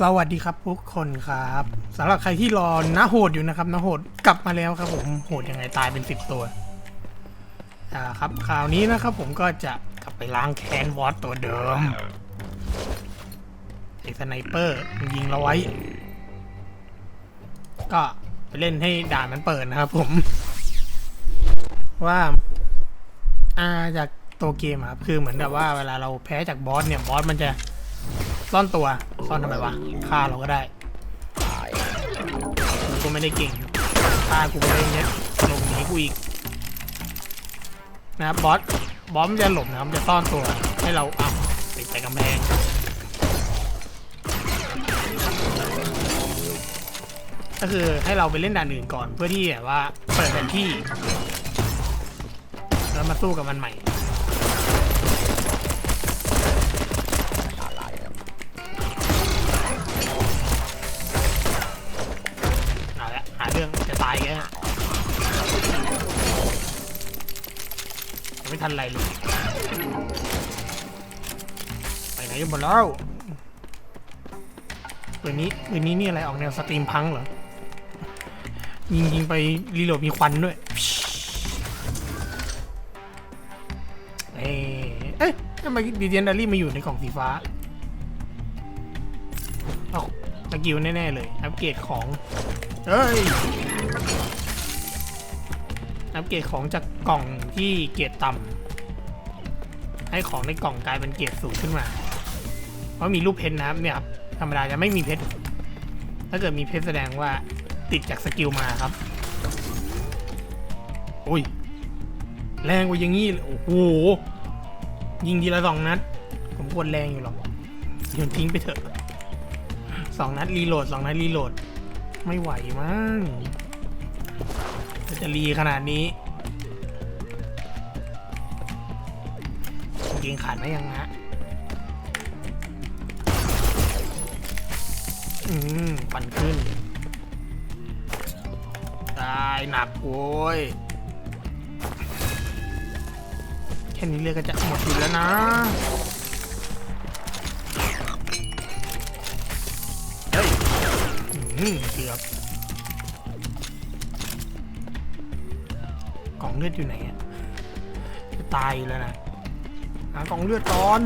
สวัสดีครับทุกคนครับสำหรับใครที่รอนะโหดอยู่นะครับนะโหดกลับมาแล้วครับผมโหดยังไงตายเป็นสิบตัวอ่าครับคราวนี้นะครับผมก็จะกลับไปล้างแค้นบอสตัวเดิมไอ้สไนเปอร์ยิงเราไว้ ก็ไปเล่นให้ด่านมันเปิดนะครับผม ว่าอ่าจากตัวเกมครับคือเหมือนกับว่าเวลาเราแพ้จากบอสเนี่ยบอสมันจะ ซ่อนตัว ซ่อนทำไมวะฆ่าเราก็ได้กูก็ไม่ได้เก่งฆ่ากูไม่ได้เน็ตหลบหนีกูอีกนะครับบอสบอสมันจะหลบนะครับจะซ่อนตัวให้เราอ้าวติดใส่กำแพงก็คือให้เราไปเล่นด่านอื่นก่อนเพื่อที่แบบว่าเปิดแผนที่ แล้วมาสู้กับมันใหม่ ยังไม่ทันไรเลยไปไหนหมดแล้วปืนนี้ปืนนี้นี่อะไรออกแนวสตรีมพังเหรอ ยิงยิงไปรีโหลดมีควันด้วย เอ๊ะเอ๊ะทำไมดีเจนดารี่มาอยู่ในกล่องสีฟ้าเอาสกิลแน่ ๆ เลย อัปเกรดของเฮ้ย อัปเกรดของจากกล่องที่เกรดต่ำ ให้ของในกล่องกลายเป็นเกียรดสูงขึ้นมา เพราะมีรูปเพชรนะครับเนี่ยครับธรรมดาจะไม่มีเพชรถ้าเกิดมีเพชรแสดงว่าติดจากสกิลมาครับอุ้ยแรงกว่าอย่างงี้โอ้โหยิงทีละสองนัด ผมกดแรงอยู่หรอกโยนทิ้งไปเถอะสองนัดรีโหลดสองนัดรีโหลด ไม่ไหวมั้งจะรีขนาดนี้ เกงขาดไหมยังนะอืมปันขึ้น ตายหนักโว้ย แค่นี้เลือดก็จะหมดอยู่แล้วนะเฮ้ยอืมเกือบกล่องเลือดอยู่ไหนอะจะตายอยู่แล้วนะ หากล่องเลือดก่อน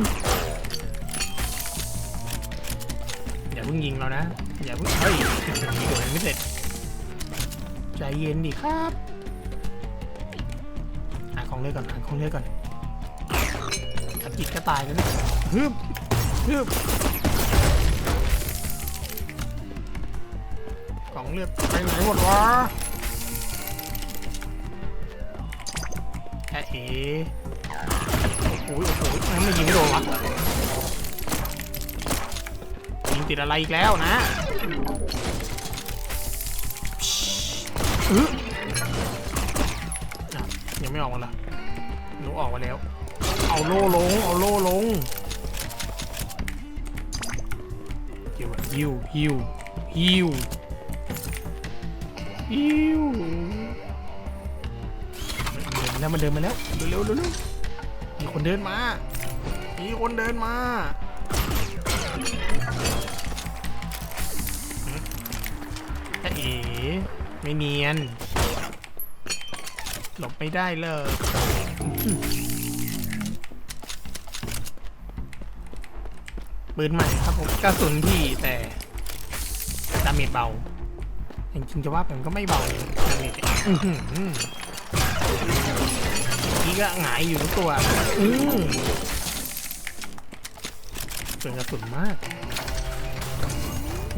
อย่าเพิ่งยิงเรานะ อย่าเพิ่งเฮ้ยยิงโดนไม่เสร็จใจเย็นดิครับหาของเลือดก่อนหาของเลือดก่อนถ้ากิดก็ตายแล้วเนี่ยฮึบฮึบกองเลือดไปไหนหมดวะแอะเอ๋ โอ้โหโอ้โหไมยิงไม่โดนวะยิงติดอะไรอีกแล้วนะอื้ออยังไม่ออกมาละหนูออกมาแล้ว เอาโล่ลง เอาโล่ลงฮิวฮิวฮิวฮิวอิวเดินมาแล้วมันเดินมาแล้ว เร็วๆเร็ว มีคนเดินมา มีคนเดินมาแต่เอ๋ไม่เนียน หลบไม่ได้เลยปืนใหม่ครับผมกระสุนที่แต่ดาเมจเบาจริงๆจะว่าผมก็ไม่เบาเลยนี่อื้อหือ นี่ก็หงายอยู่ทุกตัว อือเป็นกระสุนมาก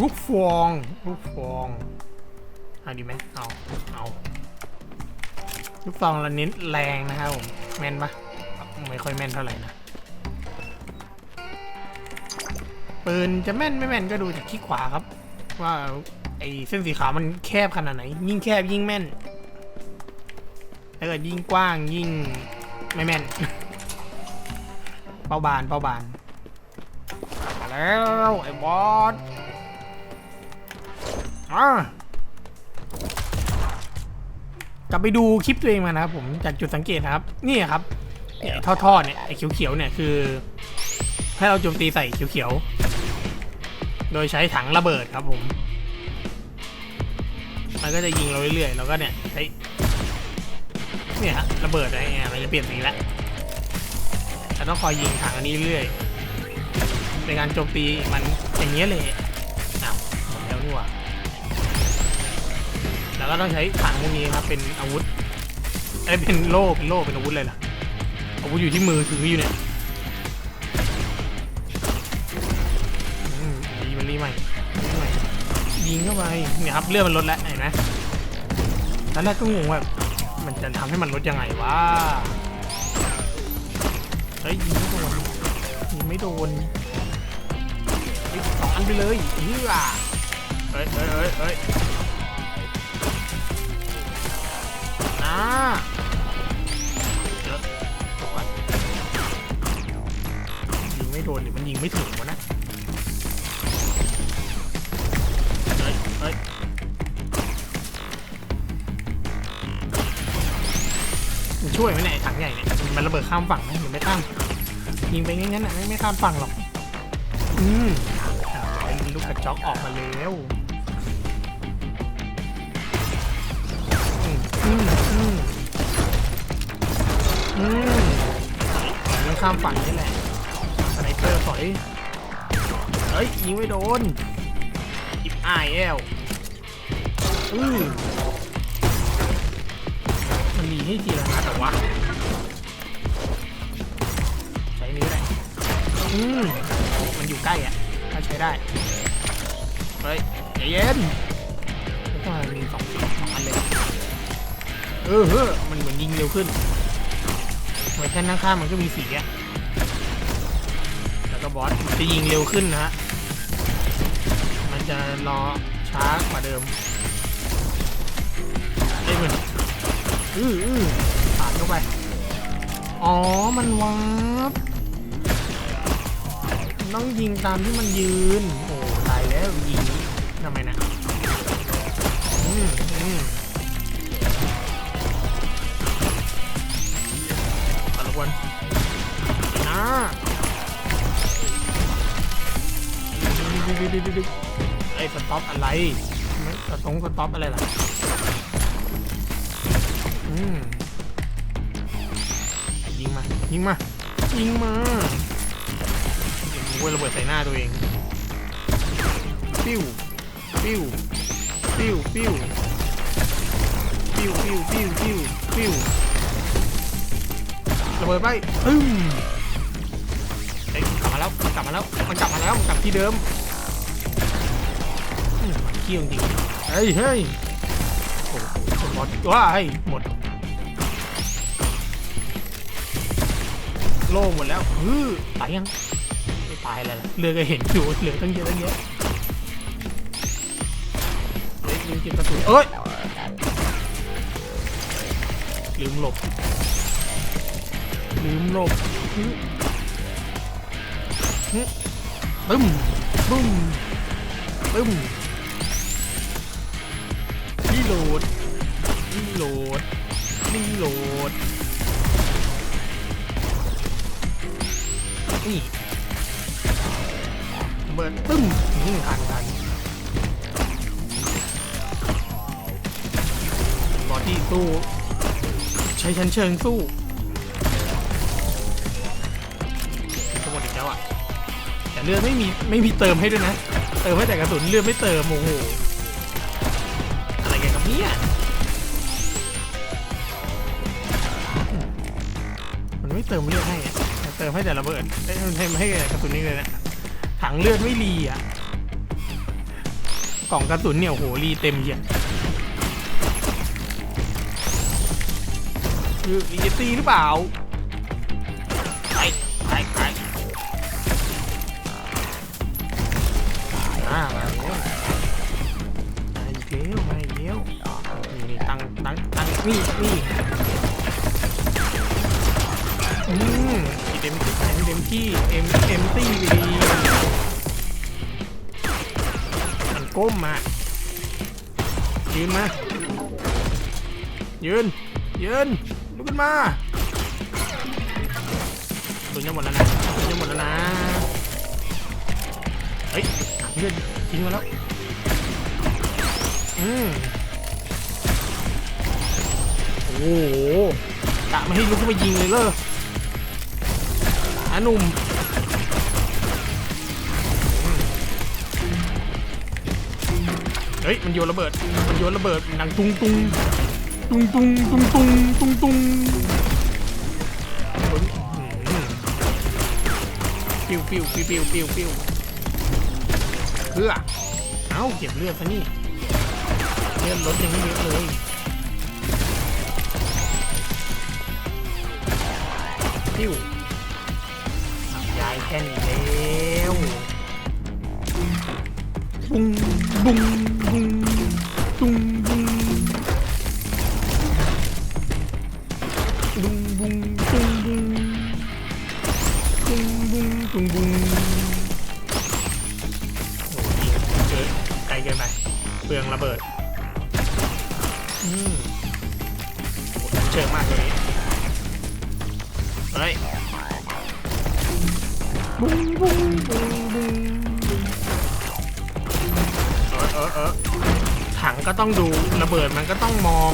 ลูกฟอง ลูกฟอง เอาดีไหมเอา เอา ลูกฟองเราเน้นแรงนะครับผม แม่นปะไม่ค่อยแม่นเท่าไหร่นะ ปืนจะแม่นไม่แม่นก็ดูจากที่ขวาครับ ว่าไอ้เส้นสีขาวมันแคบขนาดไหน ยิ่งแคบยิ่งแม่นถ้าเกิดยิ่งกว้างยิ่ง ไม่แม่น เป้าบานเป้าบาน มาแล้ว ไอ้บอสอ่ากลับไปดูคลิปตัวเองมานะครับผมจากจุดสังเกตนะครับ นี่ครับไอ้ท่อๆเนี่ยไอ้เขียวๆเนี่ยคือ ให้เราโจมตีใส่เขียวๆ โดยใช้ถังระเบิดครับผมมันก็จะยิงเราเรื่อยๆ แล้วก็เนี่ยใช้เนี่ยฮะ ระเบิดอะไรเงี้ยมันจะเปลี่ยนสีแล้วแต่ต้องคอยยิงถังอันนี้เรื่อยในการโจมตีมันอย่างเงี้ยเลยอ้าวหมดแล้วนี่หว่าแล้วก็ต้องใช้ถังพวกนี้ครับเป็นอาวุธไอ้เป็นโล่เป็นโล่เป็นอาวุธเลยล่ะอาวุธอยู่ที่มือถืออยู่เนี่ยอืมรีมันรีใหม่ยิงเข้าไปเนี่ยครับเลือดมันลดแล้วเห็นไหมตอนแรกก็งงว่า มันจะทำให้มันลดยังไงวะ เฮ้ยยิงไม่โดนยิงไม่โดนเฮ้ยสองอันไปเลยเฮ้ยเฮ้ยเฮ้ยเฮ้ยเฮ้ยนะเดี๋ยวก่อนยิงไม่โดนหรือมันยิงไม่ถึงวะนะ ช่วยไหมเนี่ยไอ้ถังใหญ่เนี่ยมันระเบิดข้ามฝั่งไหมหรือไม่ข้ามยิงไปงั้นๆน่ะไม่ไม่ข้ามฝั่งหรอก อืมอ่าไอ้ลูกกระจอกออกมาแล้วอืมอืมอืมอืมยิงข้ามฝั่งนี่แหละสไนเปอร์ถอยเฮ้ยยิงไม่โดนอิบอายแอลอือมันมี ให้ทีละนัดเหรอวะใช้นี้ได้อืมมันอยู่ใกล้อะถ้าใช้ได้ เฮ้ยใจเย็นแล้วก็มีสองสองอันเลยเออเฮ้อมันเหมือนยิงเร็วขึ้นเวอร์ชันข้างๆมันก็มีสีอะแล้วก็บอสจะยิงเร็วขึ้นนะฮะมันจะรอช้ากว่าเดิมเอ้ยมัน อื้ออื้อผ่านเข้าไป อ๋อ มันวาร์ปมันต้องยิงตามที่มันยืน โอ้ตายแล้วยิงทำไมนะ อืมอืมตะลวนนะดึกๆๆๆไอ้สต็อปอะไรสตงสต็อปอะไรล่ะ ยิงมา ยิงมา ยิงมาเดี๋ยระเบิดใส่หน้าตัวเอง ปิ้ว ปิ้ว ปิ้ว ปิ้ว ปิ้ว ปิ้ว ปิ้ว ปิ้ว ปิ้ว ระเบิดไปปึ้มเฮ้ยกลับมาแล้วมันกลับมาแล้ว มันกลับมาแล้ว มันกลับที่เดิมเขี้ยวจริงเฮ้ยเฮ้ยโอ้โหหมดว้าให้ยหมด ล่หมดแล้วฮือตายยังไม่ตายอะไรล่ะเรือก็เห็นอยู่เหลือตั้งเยอะตั้งเยอะเฮ้ยลืมเก็บกระสุนเอ้ยลืมหลบลืมหลบฮึฮึบึ้มบึ้มบึ้มรีโหลดรีโหลดรีโหลด นี่เบิร์นปึ้มนี่ทันทันบอดี้สู้ ใช้ชั้นเชิงสู้ทั้งหมดอีกแล้วอะ แต่เลือดไม่มีไม่มีเติมให้ด้วยนะ เติมให้แต่กระสุนเลือดไม่เติมโอ้โหอะไรกันครับเนี่ยมันไม่เติมเลือดให้อะ เติมให้แต่ระเบิดเอ้ยมันให้ให้กระสุนนี่เลยนะถังเลือดไม่รีอะกล่องกระสุนเนี่ยโหรีเต็มเหี้ยคือรีจะตีหรือเปล่า ก้มมา ยืนมา ยืน ยืนลุกขึ้นมาตุนจะหมดแล้วนะตุนจะหมดแล้วนะ เฮ้ยเลือดทิ้งมาแล้ว อืมโอ้โหกะไม่ให้ลุกขึ้นมายิงเลยเลยอาหนุ่ม เฮ้ยมันโยนระเบิด มันโยนระเบิดดังตุงตุงตุงตุงตุงตุงตุงตุงปิ้วปิ้วปิ้วปิ้วปิ้วปิ้วเพื่อเอ้าเก็บเลือดซะนี่เลือดลดยังไม่เยอะเลยปิ้วยายแค่นี้แล้ว บุ้งบุ้งบุ้งตุ้งบุ้งบุ้งบุ้งตุ้งบุ้งตุ้งบุ้งตุ้งบุ้งโอ้ยเกินไกลเกินไปเปลืองระเบิดอืมโอ้ยเชิงมากเลยเฮ้ยบุ้งบุ้งบุ้งบุ้ง ก็ต้องดูระเบิดมันก็ต้องมอง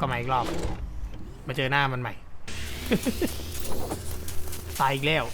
กลับมาอีกรอบ มาเจอหน้ามันใหม่ ตายอีกแล้ว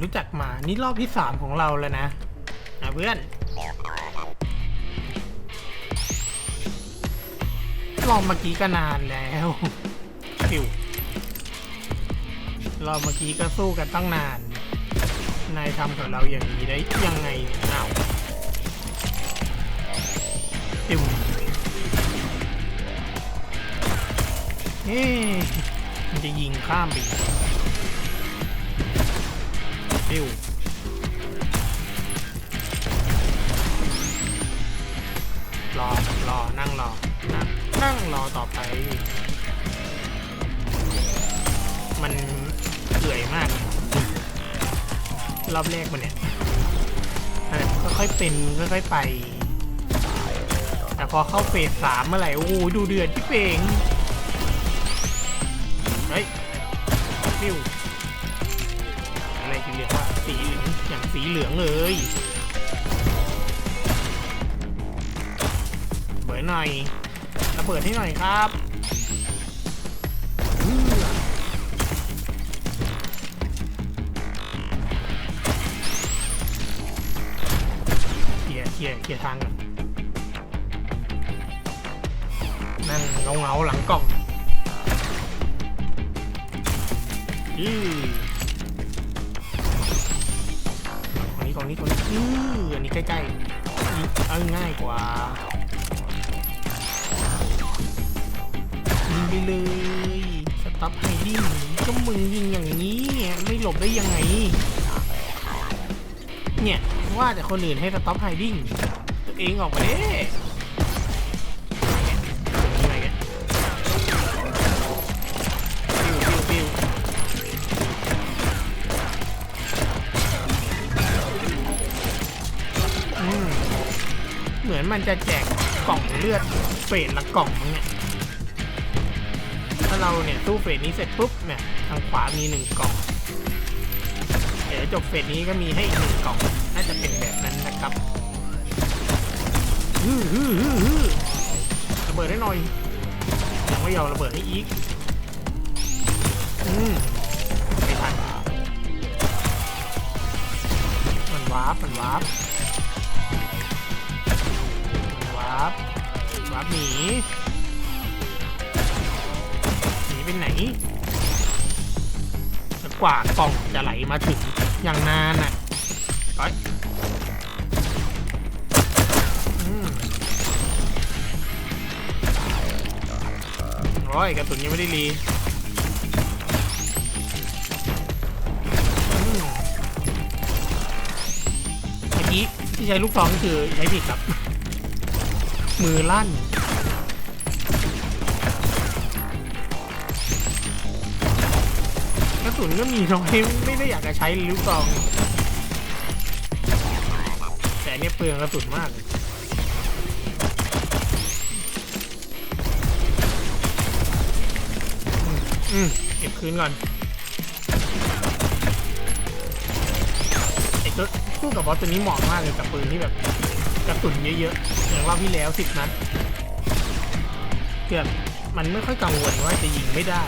รู้จักหมา นี่รอบที่สามของเราแล้วนะนะเพื่อน รอบเมื่อกี้ก็นานแล้วฟิวรอบเมื่อกี้ก็สู้กันตั้งนาน นายทำกับเราอย่างนี้ได้ยังไงอ้าวติวเอ๊ะมันจะยิงข้ามไปิวรอรอนั่งรอนั่งนั่งรอต่อไป มันเอื่อยมาก รอบแรกมันเนี่ยก็ค่อยๆเป็นค่อยๆไป แต่พอเข้าเฟสสามเมื่อไหร่ โอ้โหดูเดือดที่เป่งเฮ้ยฟิว สีเหลืองเลยเบิดหน่อยระเบิดให้หน่อยครับเคลียร์เคลียร์เคลียร์ทางก่อนนั่งเงาเงาๆหลังกล่องอือ ของนี้ของนี้ของนี้อืออันนี้ใกล้ๆนี่เอาง่ายกว่ายิงไปเลยสต็อปไฮดิ้งก็มึงยิงอย่างนี้ไม่หลบได้ยังไง เนี่ยว่าแต่คนอื่นให้สต็อปไฮดิ้งตัวเองออกมาเด้ มันจะแจกกล่องเลือดเฟสละกล่องมั้งเนี่ยถ้าเราเนี่ยสู้เฟสนี้เสร็จปุ๊บเนี่ยทางขวามีหนึ่งกล่อง เดี๋ยวจบเฟสนี้ก็มีให้อีกหนึ่งกล่อง น่าจะเป็นแบบนั้นนะครับฮึฮึฮึฮึระเบิดได้หน่อยยังไม่ยอมระเบิดให้อีก อืม หนีหนีไปไหนกว่ากล่องจะไหลมาถึงอย่างนานอะไปอืมโอ้ยกระสุนยังไม่ได้รีเมื่อกี้ที่ใช้ลูกซองคือใช้ผิดครับ มือลั่น กระสุนก็มีน้อยไม่ได้อยากจะใช้ลูกซอง แต่เนี่ยเปลืองกระสุนมากอืมเก็บคืนก่อนไอ้ตัวสู้กับบอสตัวนี้เหมาะมากเลยกับปืนที่แบบ ระสุนเยอะๆอย่างรอบที่แล้วสิบนัดเกือบมันไม่ค่อยกังวลว่าจะยิงไม่ได้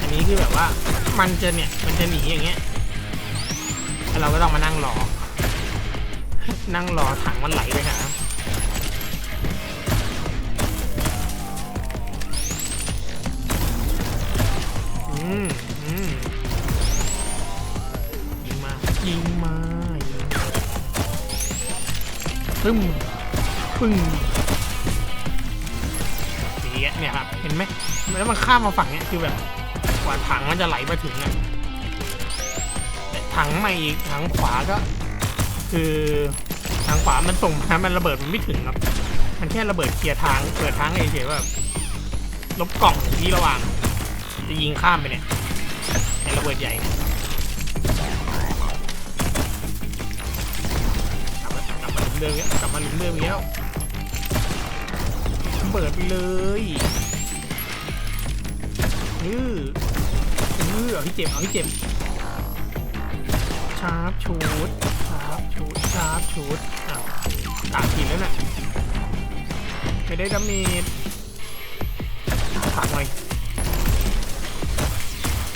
อันนี้คือแบบว่ามันจะเนี่ยมันจะหนีอย่างเงี้ยแล้วเราก็ต้องมานั่งรอ นั่งรอถังมันไหลไปหาอือืม ปึ้มปึ้งอย่างเงี้ยเนี่ยครับเห็นไหมแล้วมันข้ามมาฝั่งเนี้ยคือแบบกว่าถังมันจะไหลมาถึงอะแต่ถังใหมาอีกถังขวาก็ คือทางขวามันส่งมามันระเบิดมันไม่ถึงครับ มันแค่ระเบิดเคลียร์ทาง เปิดทางเฉยๆว่าลบกล่องที่ระหว่าง จะยิงข้ามไปเนี่ยไอ้ระเบิดใหญ่เนี่ย ดิมเนี้ยกลับมาหลุมเดิมแล้วเปิดไปเลยอืออือเอาที่เจ็บเอาที่เจ็บชาร์ปชูดชาร์ปชูดชาร์ปชูดอ้าวกาดผิดแล้วน่ะไม่ได้ดาเมจฝากหน่อย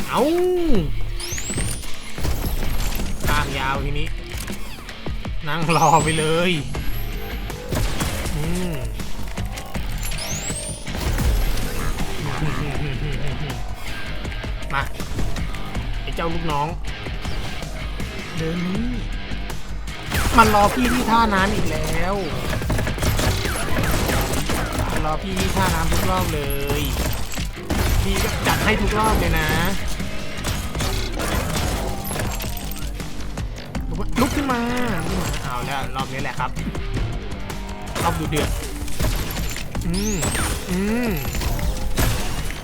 เอาตามยาวทีนี้ นั่งรอไปเลยมมาไอ้เจ้าลูกน้อง เดินนี่มันรอพี่ที่ท่าน้ำอีกแล้วมันรอพี่ที่ท่าน้ำทุกรอบเลย พี่ก็จัดให้ทุกรอบเลยนะ มาลุกขึ้นมาเอาแล้วรอบนี้แหละครับรอบดูเดือดอืมอืม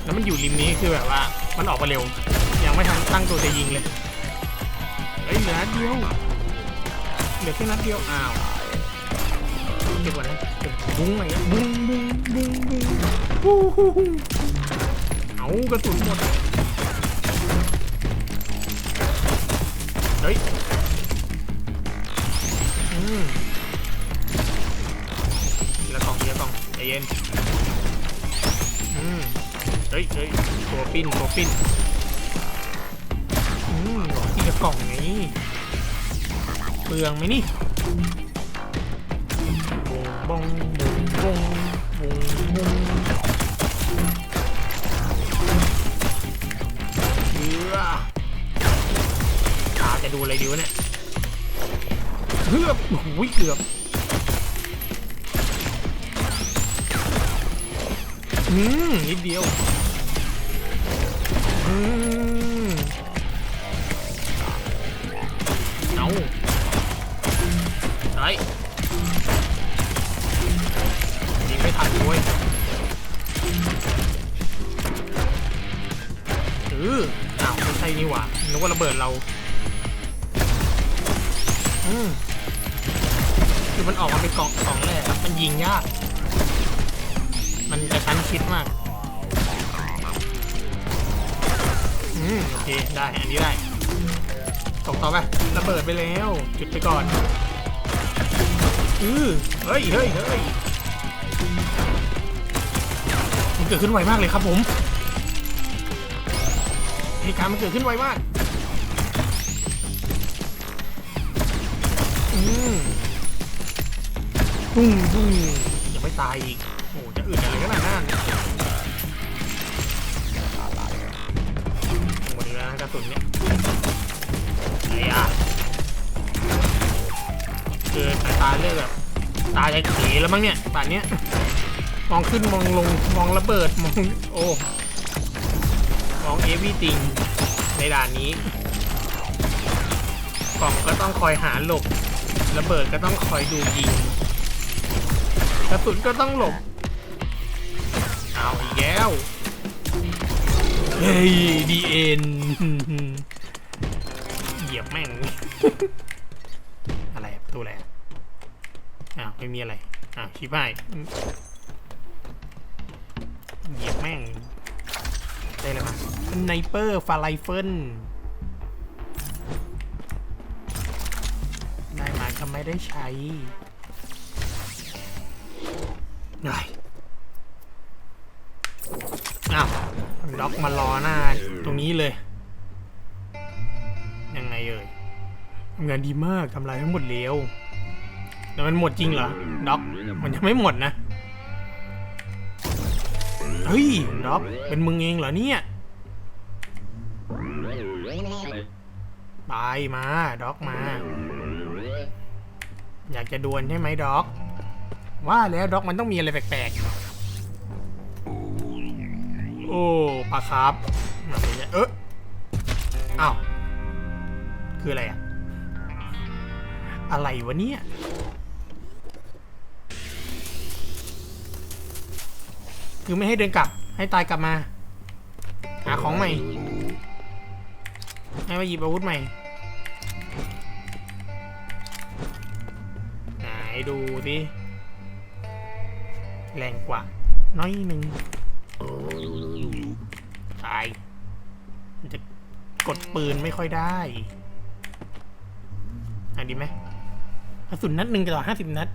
แล้วมันอยู่ริมนี้คือแบบว่า มันออกมาเร็ว ยังไม่ทันตั้งตัวจะยิงเลยเฮ้ยเหลือนัดเดียวเหลือแค่นัดเดียวอ้าวเก็บก่อนนะเก็บบุ้งอะไรเงี้ยบุ้งบุ้งบุ้งบุ้งบู้ฮู้ฮู้เอากระสุนหมด ย็นอืมเฮ้ยเฮ้ยตัวปิ้นตัวปิ้นอืมทีละกล่องไงเปลืองไหมนี่บงบงบงบงบงเยือตาจะดูอะไรดีวะเนี่ยเฮือบโอ้โหเกือบ อืมนิดเดียวอืมเอาไอ้ยิงไม่ทันด้วยเอออ้าวไม่ใช่นี่หว่านึกว่าระเบิดเราอืมคือมันออกมาเป็นกล่องกล่องแรกครับมันยิงยาก ชิดมากอืมโอเคได้อันนี้ได้ตกต่อไประเบิดไปแล้ว จุดไปก่อนอือเฮ้ยเฮ้ยเฮ้ยมันเกิดขึ้นไวมากเลยครับผมเหตุการณ์มันเกิดขึ้นไวมากอืมตุ้งตุ้งยังไม่ตายอีก สุนเนี่ยไอ้อะคือสายตาเลือกแบบตาจะเขยแล้วมั้งเนี่ยป่านเนี้ยมองขึ้นมองลงมองระเบิดมองโอ้มองเอวีติงในด่านนี้กล่องก็ต้องคอยหาหลบระเบิดก็ต้องคอยดูยิงกระสุนก็ต้องหลบเอาอีกแล้วเฮ้ยดีเอ็น เหยียบแม่ง อะไรอะประตูอะไรอะอ้าวไม่มีอะไรอ้าวชิบหายเหยียบแม่ง ได้เลยมาสไนเปอร์ฟาไลเฟิลได้มาก็ไม่ได้ใช้ไงอ้าวล็อกมารอหน้าตรงนี้เลย ยังไงเอ่ยทำงานดีมากทำลายทั้งหมดเร็วแต่มันหมดจริงเหรอด็อก มันยังไม่หมดนะ เฮ้ยด็อก เป็นมึงเองเหรอเนี่ยไปมาด็อกมา อยากจะดวลใช่ไหมด็อก ว่าแล้วด็อกมันต้องมีอะไรแปลกๆ โอ้ปลาครับมาเป็นไงเอ๊ะอ้าว คืออะไรอะอะไรวะเนี่ยคือไม่ให้เดินกลับ ให้ตายกลับมา หาของใหม่ ให้มาหยิบอาวุธใหม่ไหนดูดิแรงกว่า น้อยหนึ่งตายมันจะกดปืนไม่ค่อยได้ อันดีไหมกระสุนนัดหนึ่งต่อห้าสิบนัด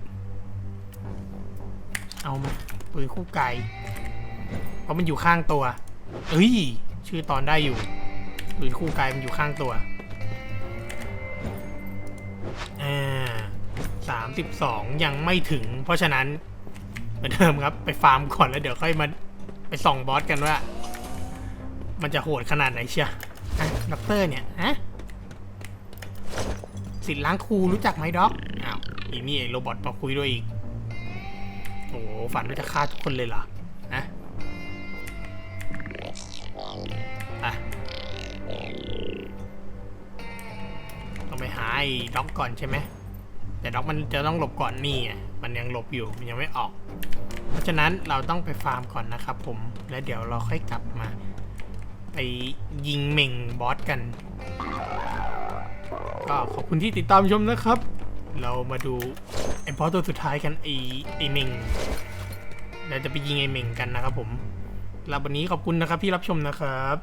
เอามาปืนคู่ไกลเพราะมันอยู่ข้างตัว เอ้ย ชื่อตอนได้อยู่ปืนคู่ไกลมันอยู่ข้างตัวอ่าสามสิบสองยังไม่ถึง เพราะฉะนั้นเหมือนเดิมครับ ไปฟาร์มก่อนแล้วเดี๋ยวค่อยมาไปส่องบอสกันว่า มันจะโหดขนาดไหนเชียฮะด็อกเตอร์เนี่ยฮะ สิทธิ์ล้างครูรู้จักไหมด็อกอ้าวอีนี่ไอ้โรบอทมาคุยด้วยอีกโอ้โหฝันว่าจะฆ่าทุกคนเลยเหรอนะอะต้องไปหาไอ้ด็อกก่อนใช่ไหมแต่ด็อกมันจะต้องหลบก่อนนี่มันยังหลบอยู่มันยังไม่ออก เพราะฉะนั้นเราต้องไปฟาร์มก่อนนะครับผมแล้วเดี๋ยวเราค่อยกลับมา ไปยิงเม่งบอสกัน ก็ขอบคุณที่ติดตามชมนะครับ เรามาดูไอ้บอสตัวสุดท้ายกันไอ้ไอ้เม่งเราจะไปยิงไอ้เม่งกันนะครับผมแล้ววันนี้ขอบคุณนะครับที่รับชมนะครับ